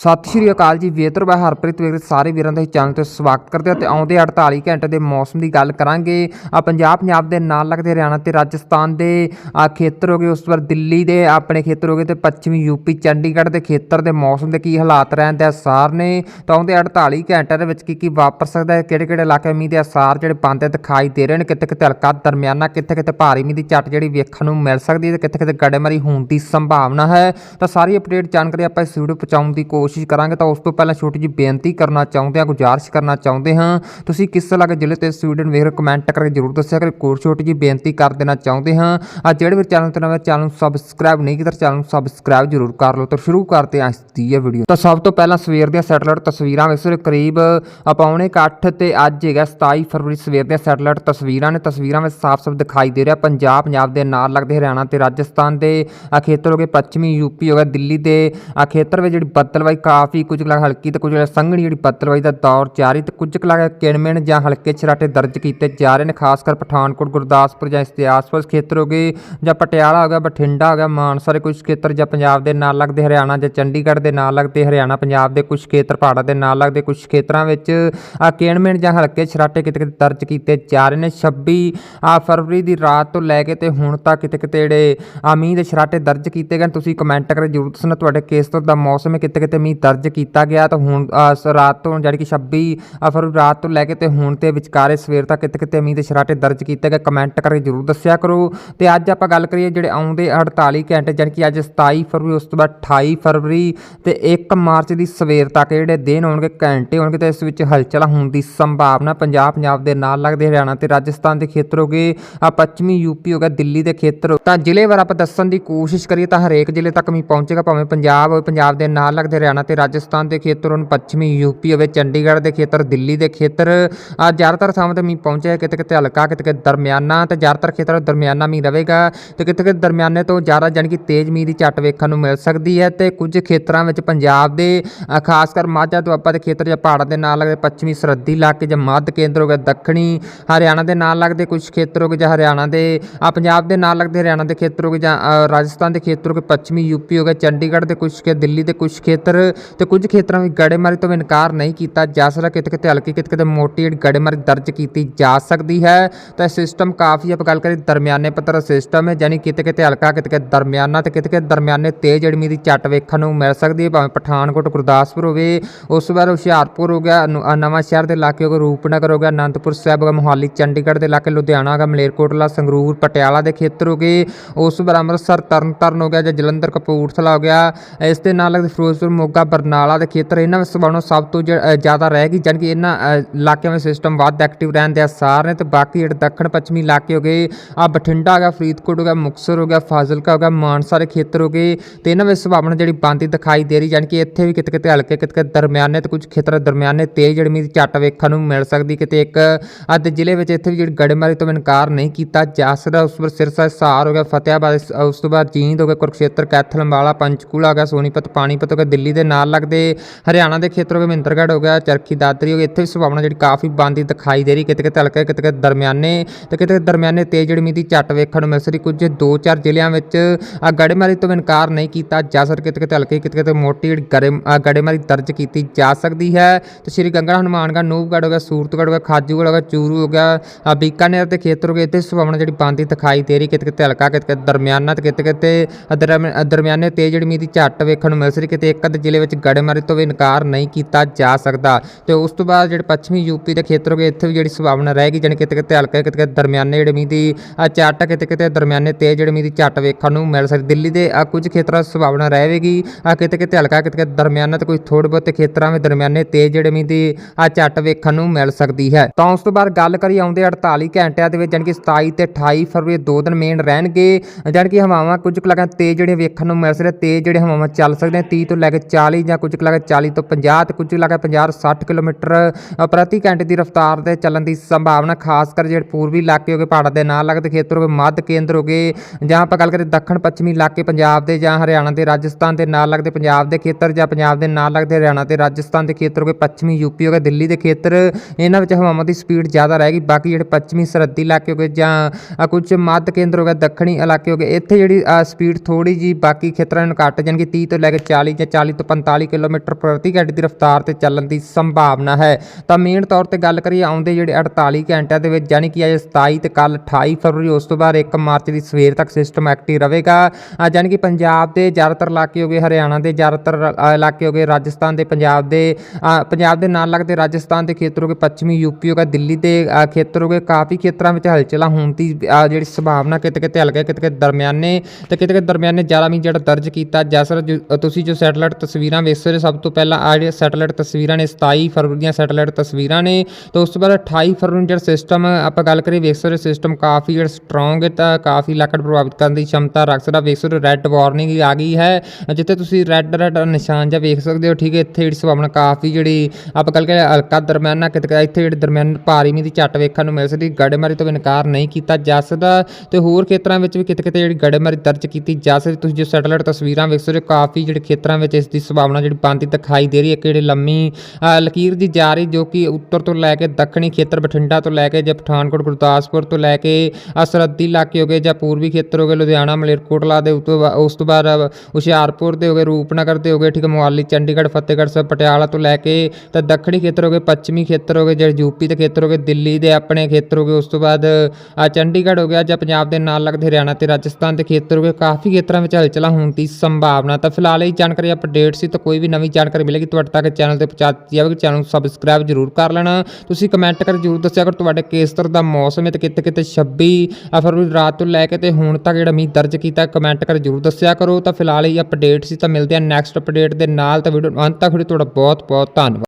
ਸਤਿ ਸ਼੍ਰੀ ਅਕਾਲ ਜੀ, ਵੇਤਰ ਬਾਈ ਹਰਪ੍ਰੀਤ ਵੇਰ ਸਾਰੇ ਵੀਰਾਂ ਦਾ ਹੀ ਚੈਨਲ ਤੇ ਸਵਾਗਤ ਕਰਦੇ ਹਾਂ ਤੇ ਆਉਂਦੇ 48 ਘੰਟੇ ਦੇ ਮੌਸਮ ਦੀ ਗੱਲ ਕਰਾਂਗੇ। ਆ ਪੰਜਾਬ ਪੰਜਾਬ ਦੇ ਨਾਲ ਲੱਗਦੇ ਹਰਿਆਣਾ ਤੇ ਰਾਜਸਥਾਨ ਦੇ ਆ ਖੇਤਰ ਹੋ ਗਏ, ਉਸ ਤੋਂ ਬਾਅਦ ਦਿੱਲੀ ਦੇ, ਆਪਣੇ ਖੇਤਰ ਹੋ ਗਏ ਤੇ ਪੱਛਮੀ ਯੂਪੀ, ਚੰਡੀਗੜ੍ਹ ਦੇ ਖੇਤਰ ਦੇ ਮੌਸਮ ਦੇ ਕੀ ਹਾਲਾਤ ਰਹਿਣ ਦੇ ਅਸਾਰ ਨੇ। ਤਾਂ ਆਉਂਦੇ 48 ਘੰਟਿਆਂ ਦੇ ਵਿੱਚ ਕੀ ਕੀ ਵਾਪਰ ਸਕਦਾ ਹੈ ਕਿਹੜੇ ਕਿਹੜੇ ਇਲਾਕੇ ਮੀਂਹ ਦੇ ਅਸਾਰ ਜਿਹੜੇ ਬੰਦੇ ਦਿਖਾਈ ਦੇ ਰਹੇ ਨੇ ਕਿਤੇ ਕਿਤੇ ਹਲਕਾ ਦਰਮਿਆਨਾ ਕਿਤੇ ਕਿਤੇ ਭਾਰੀ ਮੀਂਹ ਦੀ ਝੱਟ ਜਿਹੜੀ ਵੇਖਣ ਨੂੰ ਮਿਲ ਸਕਦੀ ਹੈ ਤੇ ਕਿਤੇ ਕਿਤੇ ਗੜੇਮਾਰੀ ਹੋਣ ਦੀ ਸੰਭਾਵਨਾ ਹੈ। ਤਾਂ ਸਾਰੀ ਅਪਡੇਟ ਜਾਣਕਾਰੀ ਆਪਾਂ ਇਸ ਵੀਡੀਓ ਪਹੁੰਚਾਉਣ ਦੀ ਕੋਸ਼ਿਸ਼ ਕੋਸ਼ਿਸ਼ ਕਰਾਂਗੇ ਤਾਂ ਉਸ ਤੋਂ ਪਹਿਲਾਂ ਛੋਟੀ ਜਿਹੀ ਬੇਨਤੀ ਕਰਨਾ ਚਾਹੁੰਦੇ ਹਾਂ, ਗੁਜ਼ਾਰਿਸ਼ ਕਰਨਾ ਚਾਹੁੰਦੇ ਹਾਂ। ਤੁਸੀਂ ਕਿਸ ਇਲਾਕੇ ਜ਼ਿਲ੍ਹੇ ਤੇ ਸਟੂਡੈਂਟ ਵੇਖ ਰਹੇ ਕਮੈਂਟ ਕਰਕੇ ਜਰੂਰ ਦੱਸਿਆ ਕਰੋ। ਕੋਈ ਛੋਟੀ ਜਿਹੀ ਬੇਨਤੀ ਕਰ ਦੇਣਾ ਚਾਹੁੰਦੇ ਹਾਂ। ਆ ਜਿਹੜੇ ਵੀ ਚੈਨਲ ਤੇ ਨਵੇਂ ਚੈਨਲ ਨੂੰ ਸਬਸਕ੍ਰਾਈਬ ਨਹੀਂ ਕੀਤਾ ਚੈਨਲ ਨੂੰ ਸਬਸਕ੍ਰਾਈਬ ਜਰੂਰ ਕਰ ਲਓ। ਤਾਂ ਸ਼ੁਰੂ ਕਰਦੇ ਹਾਂ ਅੱਜ ਦੀ ਇਹ ਵੀਡੀਓ ਤਾਂ ਸਭ ਤੋਂ ਪਹਿਲਾਂ ਸਵੇਰ ਦੀਆਂ ਸੈਟਲਾਈਟ ਤਸਵੀਰਾਂ ਵਿੱਚ ਕਰੀਬ ਪੌਣੇ 8 ਤੇ ਅੱਜ ਹੈਗਾ 27 ਫਰਵਰੀ ਸਵੇਰ ਦੀਆਂ ਸੈਟਲਾਈਟ ਤਸਵੀਰਾਂ ਨੇ। ਤਸਵੀਰਾਂ ਵਿੱਚ ਸਾਫ਼-ਸਾਫ਼ ਦਿਖਾਈ ਦੇ ਰਿਹਾ ਪੰਜਾਬ ਪੰਜਾਬ ਦੇ ਨਾਲ ਲੱਗਦੇ ਹਰਿਆਣਾ ਤੇ ਰਾਜਸਥਾਨ ਦੇ। ਆ ਖੇਤਰ ਹੋ ਗਏ ਪੱਛਮੀ ਯੂਪੀ, ਹੋ ਗਿਆ ਦਿੱਲੀ ਦੇ। ਆ ਖੇਤਰ ਵਿੱਚ ਜਿਹੜੀ ਬੱਦਲਵਾਈ ਕਾਫੀ ਕੁਝ ਕੁ ਹਲਕੀ ਤੇ ਕੁਝ ਸੰਘਣੀ ਜਿਹੜੀ ਬੱਦਲਵਾਈ ਦਾ ਦੌਰ ਜਾਰੀ ਤੇ ਕੁਝ ਕੁ ਲੱਗਾ ਕਿਣਮਿਣ ਜਾਂ ਹਲਕੇ ਛਰਾਟੇ ਦਰਜ ਕੀਤੇ ਜਾ ਰਹੇ ਨੇ, ਖਾਸ ਕਰ ਪਠਾਨਕੋਟ, ਗੁਰਦਾਸਪੁਰ ਜਾਂ ਇਸ ਦੇ ਆਸ-ਪਾਸ ਖੇਤਰ ਹੋ ਗਏ ਜਾਂ ਪਟਿਆਲਾ ਹੋ ਗਿਆ, ਬਠਿੰਡਾ ਹੋ ਗਿਆ, ਮਾਨਸਾ ਦੇ ਕੁਝ ਖੇਤਰ ਜਾਂ ਪੰਜਾਬ ਦੇ ਨਾਲ ਲੱਗਦੇ ਹਰਿਆਣਾ ਜਾਂ ਚੰਡੀਗੜ੍ਹ ਦੇ ਨਾਲ ਲੱਗਦੇ ਹਰਿਆਣਾ, ਪੰਜਾਬ ਦੇ ਕੁਝ ਖੇਤਰ ਪਹਾੜਾਂ ਦੇ ਨਾਲ ਲੱਗਦੇ ਕੁਝ ਖੇਤਰਾਂ ਵਿੱਚ ਆ ਕਿਣਮਿਣ ਜਾਂ ਹਲਕੇ ਛਰਾਟੇ ਕਿਤੇ ਕਿਤੇ ਦਰਜ ਕੀਤੇ ਜਾ ਰਹੇ ਨੇ 26 ਆ ਫਰਵਰੀ ਦੀ ਰਾਤ ਤੋਂ ਲੈ ਕੇ ਤੇ ਹੁਣ ਤੱਕ ਕਿਤੇ ਕਿਤੇ ਜਿਹੜੇ ਆ ਮੀਂਹ ਦੇ ਛਰਾਟੇ ਦਰਜ ਕੀਤੇ ਗਏ ਨੇ। ਤੁਸੀਂ ਕਮੈਂਟ ਕਰਕੇ ਜ਼ਰੂਰ ਦੱਸਣਾ, ਤੁਹਾਡੇ ਕਿਸ ਦਾ ਮੌਸਮ ਕਿਤੇ ਕਿਤੇ ਮੀਂਹ ਦਰਜ ਕੀਤਾ ਗਿਆ ਤਾਂ ਹੁਣ ਰਾਤ ਤੋਂ ਜਾਣੀ ਕਿ 26 ਫਰਵਰੀ ਰਾਤ ਤੋਂ ਲੈ ਕੇ ਤੇ ਹੁਣ ਤੇ ਵਿਚਕਾਰੇ ਸਵੇਰ ਤੱਕ ਕਿਤੇ ਕਿਤੇ ਮੀਂਹ ਦੇ ਸਰਾਟੇ ਦਰਜ ਕੀਤੇ ਗਏ। ਕਮੈਂਟ ਕਰਕੇ ਜ਼ਰੂਰ ਦੱਸਿਆ ਕਰੋ। ਤੇ ਅੱਜ ਆਪਾਂ ਗੱਲ ਕਰੀਏ ਜਿਹੜੇ ਆਉਂਦੇ 48 ਘੰਟੇ, ਜਾਣੀ ਕਿ ਅੱਜ 27 ਫਰਵਰੀ, ਉਸ ਤੋਂ ਬਾਅਦ 28 ਫਰਵਰੀ ਤੇ 1 ਮਾਰਚ ਦੀ ਸਵੇਰ ਤੱਕ ਜਿਹੜੇ ਦਿਨ ਹੋਣਗੇ, ਘੰਟੇ ਹੋਣਗੇ ਤੇ ਇਸ ਵਿੱਚ ਹਲਚਲ ਹੋਣ ਦੀ ਸੰਭਾਵਨਾ ਪੰਜਾਬ ਪੰਜਾਬ ਦੇ ਨਾਲ ਲੱਗਦੇ ਹਰਿਆਣਾ ਤੇ ਰਾਜਸਥਾਨ ਦੇ ਖੇਤਰ ਹੋ ਗਏ ਆ ਪੱਛਮੀ ਯੂਪੀ ਹੋ ਗਿਆ, ਦਿੱਲੀ ਦੇ ਖੇਤਰ ਤਾਂ ਜ਼ਿਲ੍ਹੇ ਵਾਰ ਆਪਾਂ ਦੱਸਣ ਦੀ ਕੋਸ਼ਿਸ਼ ਕਰੀਏ ਤਾਂ ਹਰੇਕ ਜ਼ਿਲ੍ਹੇ ਤੱਕ ਮੀਂਹ ਪਹੁੰਚੇਗਾ, ਭਾਵੇਂ ਪੰਜਾਬ ਹੋਵੇ, ਪੰਜਾਬ ਦੇ ਨਾਲ ਲੱਗਦੇ ਹਰਿਆਣਾ ਤੇ ਰਾਜਸਥਾਨ ਦੇ ਖੇਤਰ, ਹੁਣ ਪੱਛਮੀ ਯੂਪੀ ਹੋਵੇ, ਚੰਡੀਗੜ੍ਹ ਦੇ ਖੇਤਰ, ਦਿੱਲੀ ਦੇ ਖੇਤਰ ਆ ਜ਼ਿਆਦਾਤਰ ਥਾਵਾਂ ਤੇ ਮੀਂਹ ਪਹੁੰਚਿਆ ਕਿਤੇ ਕਿਤੇ ਹਲਕਾ ਕਿਤੇ ਕਿਤੇ ਦਰਮਿਆਨਾ ਤੇ ਜ਼ਿਆਦਾਤਰ ਖੇਤਰ ਦਰਮਿਆਨਾ ਮੀਂਹ ਰਹੇਗਾ ਤੇ ਕਿਤੇ ਕਿਤੇ ਦਰਮਿਆਨੇ ਤੋਂ ਜ਼ਿਆਦਾ ਜਾਣੀ ਕਿ ਤੇਜ਼ ਮੀਂਹ ਦੀ ਝੱਟ ਵੇਖਣ ਨੂੰ ਮਿਲ ਸਕਦੀ ਹੈ ਤੇ ਕੁਝ ਖੇਤਰਾਂ ਵਿੱਚ ਪੰਜਾਬ ਦੇ ਖਾਸ ਕਰ ਮਾਝਾ ਤੋਂ ਆਪਾਂ ਦੇ ਖੇਤਰ ਜਾਂ ਪਹਾੜਾਂ ਦੇ ਨਾਲ ਲੱਗਦੇ ਪੱਛਮੀ ਸਰਹੱਦੀ ਇਲਾਕੇ ਜਾਂ ਮੱਧ ਕੇਂਦਰ ਹੋ ਗਿਆ ਦੱਖਣੀ ਹਰਿਆਣਾ ਦੇ ਨਾਲ ਲੱਗਦੇ ਕੁਝ ਖੇਤਰ ਹੋ ਗਏ ਜਾਂ ਹਰਿਆਣਾ ਦੇ ਆ ਪੰਜਾਬ ਦੇ ਨਾਲ ਲੱਗਦੇ ਹਰਿਆਣਾ ਦੇ ਖੇਤਰ ਹੋ ਗਏ ਜਾਂ ਰਾਜਸਥਾਨ ਦੇ ਖੇਤਰ ਹੋ ਗਏ, ਪੱਛਮੀ ਯੂਪੀ ਹੋ ਗਿਆ ਚੰਡੀਗੜ੍ਹ ਦੇ ਕੁਝ ਕੇ ਦਿੱਲੀ ਦੇ ਕੁਝ ਖੇਤਰ ਤੇ ਕੁਝ ਖੇਤਰਾਂ ਵਿੱਚ ਗੜੇਮਾਰੀ ਤੋਂ ਇਨਕਾਰ ਨਹੀਂ ਕੀਤਾ ਜਾ ਸਕਦਾ। ਕਿਤੇ ਕਿਤੇ ਹਲਕੀ, ਕਿਤੇ ਕਿਤੇ ਮੋਟੀ ਜਿਹੜੀ ਗੜੇਮਾਰੀ ਦਰਜ ਕੀਤੀ ਜਾ ਸਕਦੀ ਹੈ। ਤਾਂ ਸਿਸਟਮ ਕਾਫੀ ਆਪਾਂ ਗੱਲ ਕਰੀਏ ਦਰਮਿਆਨੇ ਪੱਧਰ ਸਿਸਟਮ ਹੈ ਯਾਨੀ ਕਿਤੇ ਕਿਤੇ ਹਲਕਾ, ਕਿਤੇ ਕਿਤੇ ਦਰਮਿਆਨਾ ਤੇ ਕਿਤੇ ਕਿਤੇ ਦਰਮਿਆਨੇ ਤੇਜ਼ ਅੜਮੀ ਦੀ ਝੱਟ ਵੇਖਣ ਨੂੰ ਮਿਲ ਸਕਦੀ ਹੈ। ਭਾਵੇਂ ਪਠਾਨਕੋਟ, ਗੁਰਦਾਸਪੁਰ ਹੋਵੇ, ਉਸ ਤੋਂ ਬਾਅਦ ਹੁਸ਼ਿਆਰਪੁਰ ਹੋ ਗਿਆ ਨ- ਨਵਾਂ ਸ਼ਹਿਰ ਦੇ ਇਲਾਕੇ ਹੋ ਗਏ, ਰੂਪਨਗਰ ਹੋ ਗਿਆ, ਅਨੰਦਪੁਰ ਸਾਹਿਬ ਹੋ ਗਿਆ, ਮੋਹਾਲੀ, ਚੰਡੀਗੜ੍ਹ ਦੇ ਇਲਾਕੇ, ਲੁਧਿਆਣਾ ਹੋ ਗਿਆ, ਮਲੇਰਕੋਟਲਾ, ਸੰਗਰੂਰ, ਪਟਿਆਲਾ ਦੇ ਖੇਤਰ ਹੋ ਗਏ। ਉਸ ਤੋਂ ਬਾਅਦ ਅੰਮ੍ਰਿਤਸਰ, ਤਰਨਤਾਰਨ ਹੋ ਗਿਆ, ਜਾਂ ਜਲੰਧਰ, ਕਪੂਰਥਲਾ ਹੋ ਗਿਆ। ਇਸ ਦੇ ਨਾਲ ਫਿਰੋਜ਼ਪੁਰ, ਮੋਗਾ ਬਰਨਾਲਾ ਦੇ ਖੇਤਰ ਇਹਨਾਂ ਵਿੱਚ ਸੰਭਾਵਨਾ ਸਭ ਤੋਂ ਜ- ਅ, ਜ਼ਿਆਦਾ ਰਹੇਗੀ ਜਾਣੀ ਕਿ ਇਹਨਾਂ ਇਲਾਕਿਆਂ ਵਿੱਚ ਸਿਸਟਮ ਵੱਧ ਐਕਟਿਵ ਰਹਿਣ ਦੇ ਆਸਾਰ ਨੇ ਤੇ ਬਾਕੀ ਜਿਹੜੇ ਦੱਖਣ ਪੱਛਮੀ ਇਲਾਕੇ ਹੋ ਗਏ ਆ ਬਠਿੰਡਾ ਹੋ ਗਿਆ ਫਰੀਦਕੋਟ ਹੋ ਗਿਆ ਮੁਕਤਸਰ ਹੋ ਗਿਆ ਫਾਜ਼ਿਲਕਾ ਹੋ ਗਿਆ ਮਾਨਸਾ ਦੇ ਖੇਤਰ ਹੋ ਗਏ ਤੇ ਇਹਨਾਂ ਵਿੱਚ ਸੰਭਾਵਨਾ ਜਿਹੜੀ ਬੰਦੀ ਦਿਖਾਈ ਦੇ ਰਹੀ ਜਾਣੀ ਕਿ ਇੱਥੇ ਵੀ ਕਿਤੇ ਕਿਤੇ ਹਲਕੇ ਕਿਤੇ ਕਿਤੇ ਦਰਮਿਆਨੇ ਤੇ ਕੁਝ ਖੇਤਰ ਦਰਮਿਆਨੇ ਤੇਜ਼ ਜਿਹੜੀ ਮੀਂਹ ਝੱਟ ਵੇਖਣ ਨੂੰ ਮਿਲ ਸਕਦੀ ਕਿਤੇ ਇੱਕ ਅੱਧ ਜ਼ਿਲ੍ਹੇ ਵਿੱਚ ਇੱਥੇ ਵੀ ਜਿਹੜੀ ਗੜੇਮਾਰੀ ਤੋਂ ਇਨਕਾਰ ਨਹੀਂ ਕੀਤਾ ਜਾ ਸਕਦਾ ਉਸ ਪਰ ਸਿਰਸਾ ਸਾਰ ਹੋ ਗਿਆ ਫਤਿਆਬਾਦ ਉਸ ਤੋਂ ਬਾਅਦ ਜੀਂਦ ਹੋ ਗਿਆ ਕੁਰਕਸ਼ੇਤਰ ਕੈਥਲ ਅੰਬਾਲਾ ਪੰਚਕੂਲਾ ਹੋ ਗਿਆ ਸੋਨੀਪਤ ਪਾਣੀਪਤ ਹੋ ਗਿਆ ਦਿੱਲੀ ਦੇ ਨਾਲ ਲੱਗਦੇ ਹਰਿਆਣਾ ਦੇ ਖੇਤਰ ਹੋ ਗਏ, ਮਹਿੰਦਰਗੜ੍ਹ ਹੋ ਗਿਆ, ਚਰਖੀ ਦਾਦਰੀ ਹੋ ਗਈ ਇੱਥੇ ਵੀ ਸੰਭਾਵਨਾ ਜਿਹੜੀ ਕਾਫੀ ਬੰਦੀ ਦਿਖਾਈ ਦੇ ਰਹੀ ਕਿਤੇ ਕਿਤੇ ਹਲਕਾ ਕਿਤੇ ਕਿਤੇ ਦਰਮਿਆਨੇ ਤੇ ਕਿਤੇ ਕਿਤੇ ਦਰਮਿਆਨੇ ਤੇਜ਼ ਜਿਹੜੀ ਮੀਂਹ ਦੀ ਝੱਟ ਵੇਖਣ ਨੂੰ ਮਿਲ ਸਕਦੀ, ਕੁਝ ਦੋ ਚਾਰ ਜ਼ਿਲ੍ਹਿਆਂ ਵਿੱਚ ਆ ਗੜੇਮਾਰੀ ਤੋਂ ਇਨਕਾਰ ਨਹੀਂ ਕੀਤਾ ਜਾ ਸਕਦਾ ਕਿਤੇ ਕਿਤੇ ਹਲਕੀ ਕਿਤੇ ਕਿਤੇ ਮੋਟੀ ਗੜੇ ਗੜੇਮਾਰੀ ਦਰਜ ਕੀਤੀ ਜਾ ਸਕਦੀ ਹੈ। ਤੇ ਸ਼੍ਰੀ ਗੰਗਾ ਹਨੂਮਾਨਗੜ੍ਹ ਨੂਪਗੜ੍ਹ ਹੋ ਗਿਆ, ਸੂਰਤਗੜ੍ਹ ਹੋ ਗਿਆ, ਖਾਜੂਗੜ੍ਹ ਹੋ ਗਿਆ, ਚੂਰੂ ਹੋ ਗਿਆ ਆ ਬੀਕਾਨੇਰ ਦੇ ਖੇਤਰ ਹੋ ਗਏ, ਇੱਥੇ ਸੰਭਾਵਨਾ ਜਿਹੜੀ ਬੰਦੀ ਦਿਖਾਈ ਦੇ ਰਹੀ ਕਿਤੇ ਕਿਤੇ ਹਲਕਾ ਕਿਤੇ ਕਿਤੇ ਦਰਮਿਆਨਾ ਤੇ ਕਿਤੇ ਕਿਤੇ ਦਰਮਿ- ਦਰਮਿਆਨੇ ਤੇਜ਼ ਜਿਹੜੀ ਮੀਂਹ ਦੀ ਝੱਟ ਵੇਖਣ ਨੂੰ ਮਿਲ ਸਕਦੀ, ਕਿਤੇ ਇੱਕ ਅੱਧ ਜ਼ਿਲ੍ਹੇ ਵਿੱਚ ਗੜੇਮਾਰੀ ਤੋਂ ਵੀ ਇਨਕਾਰ ਨਹੀਂ ਕੀਤਾ ਜਾ ਸਕਦਾ ਤੇ ਉਸ ਤੋਂ ਬਾਅਦ ਜਿਹੜੇ ਪੱਛਮੀ ਯੂਪੀ ਦੇ ਖੇਤਰ ਹੋ ਗਏ ਇੱਥੇ ਵੀ ਜਿਹੜੀ ਸੰਭਾਵਨਾ ਰਹੇਗੀ ਜਾਣੀ ਕਿਤੇ ਕਿਤੇ ਹਲਕਾ ਕਿਤੇ ਕਿਤੇ ਦਰਮਿਆਨੇ ਜਿਹੜੇ ਮੀਂਹ ਦੀ ਆ ਝੱਟ ਕਿਤੇ ਕਿਤੇ ਦਰਮਿਆਨੇ ਤੇਜ਼ ਜਿਹੜੇ ਮੀਂਹ ਦੀ ਝੱਟ ਵੇਖਣ ਨੂੰ ਮਿਲ ਸਕਦੀ। ਦਿੱਲੀ ਦੇ ਆ ਕੁਝ ਖੇਤਰਾਂ 'ਚ ਸੰਭਾਵਨਾ ਰਹੇਗੀ ਆ ਕਿਤੇ ਕਿਤੇ ਹਲਕਾ ਕਿਤੇ ਕਿਤੇ ਦਰਮਿਆਨਾ ਤੇ ਕੁਝ ਥੋੜੇ ਬਹੁਤੇ ਖੇਤਰਾਂ ਵਿੱਚ ਦਰਮਿਆਨੇ ਤੇਜ਼ ਜਿਹੜੇ ਮੀਂਹ ਦੀ ਆ ਝੱਟ ਵੇਖਣ ਨੂੰ ਮਿਲ ਸਕਦੀ ਹੈ। ਤਾਂ ਉਸ ਤੋਂ ਬਾਅਦ ਗੱਲ ਕਰੀ ਆਉਂਦੇ 48 ਘੰਟਿਆਂ ਦੇ ਵਿੱਚ, ਜਾਣੀ ਕਿ 27 ਤੇ 28 ਫਰਵਰੀ ਦੋ ਦਿਨ ਮੇਨ ਰਹਿਣਗੇ, ਜਾਣੀ ਕਿ ਹਵਾਵਾਂ ਕੁਝ ਕੁ ਲਗਾ ਤੇਜ਼ ਜਿਹੜੇ ਵੇਖਣ ਨੂੰ ਮਿਲ ਸਕਦੇ ਤੇਜ਼ ਜਿਹੜੇ ਹਵਾਵਾਂ ਚੱਲ ਸਕਦੇ 30 ਤੋਂ ਲੈ ਕੇ 40 ਜਾਂ ਕੁਝ ਕੁ ਲਗਾ 40 ਤੋਂ 50 ਤੇ ਕੁਝ ਲਗਾ 50 60 ਕਿਲੋਮੀਟਰ ਪ੍ਰਤੀ ਘੰਟੇ ਦੀ ਰਫ਼ਤਾਰ ਤੇ ਚੱਲਣ ਦੀ ਸੰਭਾਵਨਾ, ਖਾਸ ਕਰ ਜਿਹੜੇ ਪੂਰਬੀ ਇਲਾਕੇ ਹੋ ਗਏ ਪਹਾੜਾਂ ਦੇ ਨਾਲ ਲੱਗਦੇ ਖੇਤਰ ਹੋ ਗਏ ਮੱਧ ਕੇਂਦਰ ਹੋ ਗਏ ਜਾਂ ਆਪਾਂ ਗੱਲ ਕਰੀਏ ਦੱਖਣ ਪੱਛਮੀ ਇਲਾਕੇ ਪੰਜਾਬ ਦੇ ਜਾਂ ਹਰਿਆਣਾ ਦੇ, ਰਾਜਸਥਾਨ ਦੇ ਨਾਲ ਲੱਗਦੇ ਪੰਜਾਬ ਦੇ ਖੇਤਰ ਜਾਂ ਪੰਜਾਬ ਦੇ ਨਾਲ ਲੱਗਦੇ ਹਰਿਆਣਾ ਤੇ ਰਾਜਸਥਾਨ ਦੇ ਖੇਤਰ ਹੋ ਗਏ ਪੱਛਮੀ ਯੂਪੀ ਹੋ ਗਏ ਦਿੱਲੀ ਦੇ ਖੇਤਰ, ਇਹਨਾਂ ਵਿੱਚ ਹਵਾਵਾਂ ਦੀ ਸਪੀਡ ਜ਼ਿਆਦਾ ਰਹੇਗੀ। ਬਾਕੀ ਜਿਹੜੇ ਪੱਛਮੀ ਸਰਹੱਦੀ ਇਲਾਕੇ ਹੋ ਗਏ ਜਾਂ ਕੁਝ ਮੱਧ ਕੇਂਦਰ ਹੋ ਗਿਆ ਦੱਖਣੀ ਇਲਾਕੇ ਹੋ ਗਏ ਇੱਥੇ ਜਿਹੜੀ ਸਪੀਡ ਥੋੜੀ ਜੀ ਬਾਕੀ ਖੇਤਰਾਂ ਨੂੰ ਘੱਟ ਜਾਣਗੇ ਕਿ 30 ਤੋਂ ਲੈ ਕੇ 40 ਜਾਂ 40 ਤੋਂ 45 ਕਿਲੋਮੀਟਰ ਪ੍ਰਤੀ ਘੰਟੇ ਦੀ ਰਫ਼ਤਾਰ ਤੇ ਚੱਲਣ ਦੀ ਸੰਭਾਵਨਾ ਹੈ। ਤਾਂ ਮੇਨ ਤੌਰ ਤੇ ਗੱਲ ਕਰੀਏ ਆਉਂਦੇ ਜਿਹੜੇ 48 ਘੰਟਿਆਂ ਦੇ ਵਿੱਚ ਯਾਨੀ ਕਿ ਅੱਜ 27 ਤੇ ਕੱਲ 28 ਫਰਵਰੀ ਉਸ ਤੋਂ ਬਾਅਦ 1 ਮਾਰਚ ਦੀ ਸਵੇਰ ਤੱਕ ਸਿਸਟਮ ਐਕਟਿਵ ਰਹੇਗਾ। ਅ, ਯਾਨੀ ਕਿ ਪੰਜਾਬ ਦੇ ਜ਼ਿਆਦਾਤਰ ਇਲਾਕੇ ਹੋ ਗਏ ਹਰਿਆਣਾ ਦੇ ਜ਼ਿਆਦਾਤਰ ਅ, ਇਲਾਕੇ ਹੋ ਗਏ ਰਾਜਸਥਾਨ ਦੇ ਪੰਜਾਬ ਦੇ ਪੰਜਾਬ ਦੇ ਨਾਲ ਲੱਗਦੇ ਰਾਜਸਥਾਨ ਦੇ ਖੇਤਰ ਹੋ ਗਏ ਪੱਛਮੀ ਯੂਪੀ ਹੋ ਗਿਆ ਦਿੱਲੀ ਦੇ ਖੇਤਰ ਹੋ ਗਏ ਕਾਫੀ ਖੇਤਰਾਂ ਵਿੱਚ ਹਲਚਲਾਂ ਹੋਣ ਦੀ ਜਿਹੜੀ ਸੰਭਾਵਨਾ ਕਿਤੇ ਕਿਤੇ ਹਲਕਾ ਕਿਤੇ ਕਿਤੇ ਦਰਮਿਆਨੇ ਤੇ ਕਿਤੇ ਕਿਤੇ ਦਰਮਿਆਨੇ ਜ਼ਿਆਦਾ ਵੀ ਜਿਹੜਾ ਦਰਜ ਕੀਤਾ ਜਾ ਸਕਦਾ ਜੋ- ਤੁਸੀਂ ਜੋ ਸੈਟਲਾਈਟ ਤਸਵੀਰਾਂ ਵੇਖ ਸਕਦੇ ਸਭ ਤੋਂ ਪਹਿਲਾਂ ਆ ਜਿਹੜੀਆਂ ਸੈਟੇਲਾਈਟ ਤਸਵੀਰਾਂ ਨੇ 27 ਫਰਵਰੀ ਦੀਆਂ ਸੈਟੇਲਾਈਟ ਤਸਵੀਰਾਂ ਨੇ, ਤੇ ਉਸ ਤੋਂ ਬਾਅਦ 28 ਫਰਵਰੀ ਨੂੰ ਜਿਹੜਾ ਸਿਸਟਮ ਆਪਾਂ ਗੱਲ ਕਰੀਏ, ਵੇਖ ਸਕਦੇ ਸਿਸਟਮ ਕਾਫੀ ਜਿਹੜਾ ਸਟਰੋਂਗ ਹੈ, ਤਾਂ ਕਾਫੀ ਲੱਕੜ ਪ੍ਰਭਾਵਿਤ ਕਰਨ ਦੀ ਸ਼ਮਤਾ ਰੱਖਦਾ ਵੇਖ ਸਕਦੇ ਰੈੱਡ ਵਾਰਨਿੰਗ ਆ ਗਈ ਹੈ। ਜਿੱਥੇ ਤੁਸੀਂ ਰੈੱਡ ਰੈੱਡ ਨਿਸ਼ਾਨ ਜਾਂ ਵੇਖ ਸਕਦੇ ਹੋ, ਠੀਕ ਹੈ, ਇੱਥੇ ਜਿਹੜੀ ਸੁਭਾਵਨਾ ਕਾਫੀ ਜਿਹੜੀ ਆਪਾਂ ਗੱਲ ਕਰੀਏ ਹਲਕਾ ਦਰਮਿਆਨਾ ਕਿਤੇ ਇੱਥੇ ਜਿਹੜੇ ਦਰਮਿਆਨ ਭਾਰੀ ਦੀ ਝੱਟ ਵੇਖਣ ਨੂੰ ਮਿਲ ਸਕਦੀ, ਗੜੇਮਾਰੀ ਤੋਂ ਇਨਕਾਰ ਨਹੀਂ ਕੀਤਾ ਜਾ ਸਕਦਾ। ਤੇ ਹੋਰ ਖੇਤਰਾਂ ਵਿੱਚ ਵੀ ਕਿਤੇ ਕਿਤੇ ਜਿਹੜੀ ਗੜੇਮਾਰੀ ਦਰਜ ਕੀਤੀ ਜਾ ਸਕਦੀ, ਤੁਸੀਂ ਜੋ ਸੈਟੇਲਾਈਟ ਤਸਵੀਰਾਂ ਵੇਖ ਸਕਦੇ ਹੋ, ਕਾਫੀ ਜਿਹੜੇ ਖੇਤਰਾਂ ਵਿੱਚ ਇਸ ਦੀ ਸੰਭਾਵਨਾ ਜਿਹੜੀ ਬਣਦੀ ਦਿਖਾਈ ਦੇ ਰਹੀ ਹੈ ਇੱਕ ਲੰਮੀ ਲਕੀਰ ਦੀ ਜਾ ਰਹੀ ਜੋ ਕਿ ਉੱਤਰ ਤੋਂ ਲੈ ਕੇ ਦੱਖਣੀ ਖੇਤਰ, ਬਠਿੰਡਾ ਤੋਂ ਲੈ ਕੇ ਜਾਂ ਪਠਾਨਕੋਟ, ਗੁਰਦਾਸਪੁਰ ਤੋਂ ਲੈ ਕੇ ਸਰਹੱਦੀ ਇਲਾਕੇ ਹੋ ਗਏ ਜਾਂ ਪੂਰਬੀ ਖੇਤਰ ਹੋ ਗਏ, ਲੁਧਿਆਣਾ, ਮਲੇਰਕੋਟਲਾ ਦੇ ਉਤੋਂ ਬਾ- ਉਸ ਤੋਂ ਬਾਅਦ ਹੁਸ਼ਿਆਰਪੁਰ ਦੇ ਹੋ ਗਏ, ਰੂਪਨਗਰ ਦੇ ਹੋ ਗਏ, ਠੀਕ ਮੋਹਾਲੀ, ਚੰਡੀਗੜ੍ਹ, ਫਤਿਹਗੜ੍ਹ ਸਾਹਿਬ, ਪਟਿਆਲਾ ਤੋਂ ਲੈ ਕੇ ਤਾਂ ਦੱਖਣੀ ਖੇਤਰ ਹੋ ਗਏ, ਪੱਛਮੀ ਖੇਤਰ ਹੋ ਗਏ, ਜਿਹੜੇ ਯੂਪੀ ਦੇ ਖੇਤਰ ਹੋ ਗਏ, ਦਿੱਲੀ ਦੇ ਆਪਣੇ ਖੇਤਰ ਹੋ ਗਏ, ਉਸ ਤੋਂ ਬਾਅਦ ਚੰਡੀਗੜ੍ਹ ਹੋ ਗਿਆ ਜਾਂ ਪੰਜਾਬ ਦੇ ਨਾਲ ਲੱਗਦੇ ਹਰਿਆਣਾ ਤੇ ਰਾਜਸਥਾਨ ਦੇ ਖੇਤਰ ਹੋ ਗਏ, ਕਾਫੀ ਖੇਤਰਾਂ ਵਿੱਚ ਹਲਚਲਾਂ ਹੋਣ ਦੀ ਸੰਭਾਵਨਾ ਤਾਂ ਫਿਲਹਾਲ ਇਹ ਜਾਣਕਾਰੀ ਅਪਡੇਟ ਸੀ ਤਾਂ ਕੋਈ ਵੀ ਨਵੀਂ ਜਾਣਕਾਰੀ ਮਿਲੇਗੀ, ਤੁਹਾਡੇ ਤੱਕ ਚੈਨਲ ਤੇ ਪਹੁੰਚਾ ਦਿੱਤੀ ਜਾਵੇਗੀ। ਚੈਨਲ ਨੂੰ ਸਬਸਕ੍ਰਾਈਬ ਜ਼ਰੂਰ ਕਰ ਲੈਣਾ। ਤੁਸੀਂ ਕਮੈਂਟ ਕਰ ਜ਼ਰੂਰ ਦੱਸਿਆ ਅਗਰ ਤੁਹਾਡੇ ਕੇਸਤਰ ਦਾ ਮੌਸਮ ਹੈ ਤੇ ਕਿਤੇ ਕਿਤੇ 26 ਫਰਵਰੀ ਰਾਤ ਤੋਂ ਲੈ ਕੇ ਤੇ ਹੁਣ ਤੱਕ ਜਿਹੜਾ ਮੀਂਹ ਦਰਜ ਕੀਤਾ ਕਮੈਂਟ ਕਰ ਜ਼ਰੂਰ ਦੱਸਿਆ ਕਰੋ। ਤਾਂ ਫਿਲਹਾਲ ਇਹ ਅਪਡੇਟ ਸੀ, ਤਾਂ ਮਿਲਦੇ ਆ ਨੈਕਸਟ ਅਪਡੇਟ ਦੇ ਨਾਲ। ਤਾਂ ਵੀਡੀਓ ਅੰਤ ਤੱਕ ਤੁਹਾਡਾ ਬਹੁਤ ਬਹੁਤ ਧੰਨਵਾਦ।